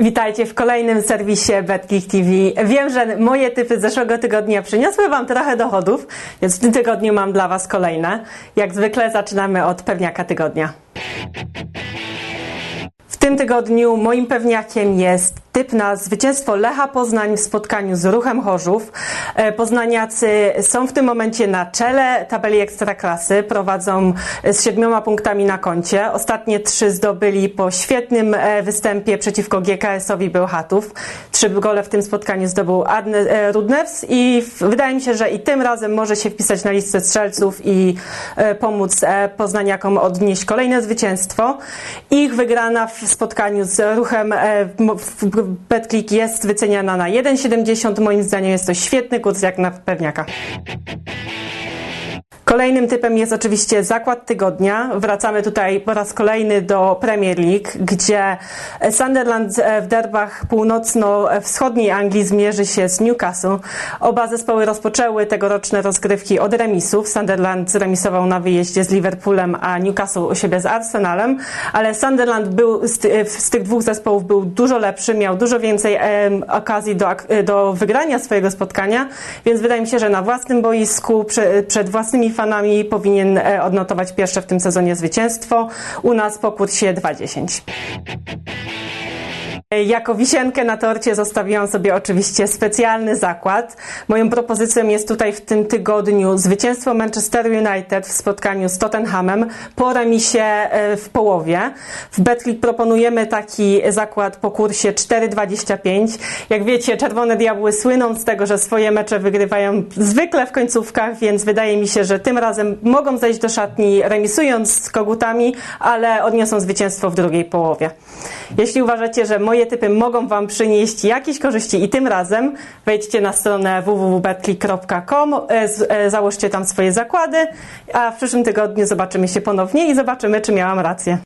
Witajcie w kolejnym serwisie BetKick TV. Wiem, że moje typy z zeszłego tygodnia przyniosły Wam trochę dochodów, więc w tym tygodniu mam dla Was kolejne. Jak zwykle zaczynamy od pewniaka tygodnia. W tym tygodniu moim pewniakiem jest typ na zwycięstwo Lecha Poznań w spotkaniu z Ruchem Chorzów. E, Poznaniacy są w tym momencie na czele tabeli Ekstraklasy, prowadzą z siedmioma punktami na koncie. Ostatnie trzy zdobyli po świetnym e, występie przeciwko GKS-owi Bełchatów. Trzy gole w tym spotkaniu zdobył Adne, e, Rudnevs i wydaje mi się, że i tym razem może się wpisać na listę strzelców i e, pomóc e, Poznaniakom odnieść kolejne zwycięstwo. Ich wygrana w spotkaniu z ruchem e, w Betclick jest wyceniana na 1,70. Moim zdaniem jest to świetny kurs jak na pewniaka. Kolejnym typem jest oczywiście zakład tygodnia. Wracamy tutaj po raz kolejny do Premier League, gdzie Sunderland w derbach północno-wschodniej Anglii zmierzy się z Newcastle. Oba zespoły rozpoczęły tegoroczne rozgrywki od remisów. Sunderland zremisował na wyjeździe z Liverpoolem, a Newcastle u siebie z Arsenalem, ale Sunderland był z, ty- z tych dwóch zespołów był dużo lepszy, miał dużo więcej okazji do, do wygrania swojego spotkania, więc wydaje mi się, że na własnym boisku, prze, przed własnymi fanami powinien e, odnotować pierwsze w tym sezonie zwycięstwo. U nas po kursie 2,10. Jako wisienkę na torcie zostawiłam sobie oczywiście specjalny zakład. Moją propozycją jest tutaj w tym tygodniu zwycięstwo Manchester United w spotkaniu z Tottenhamem po remisie w połowie. W Betclick proponujemy taki zakład po kursie 4,25. Jak wiecie, Czerwone Diabły słyną z tego, że swoje mecze wygrywają zwykle w końcówkach, więc wydaje mi się, że tym razem mogą zejść do szatni remisując z kogutami, ale odniosą zwycięstwo w drugiej połowie. Jeśli uważacie, że moje typy mogą Wam przynieść jakieś korzyści i tym razem wejdźcie na stronę www.betclick.com, e, e, załóżcie tam swoje zakłady, a w przyszłym tygodniu zobaczymy się ponownie i zobaczymy, czy miałam rację.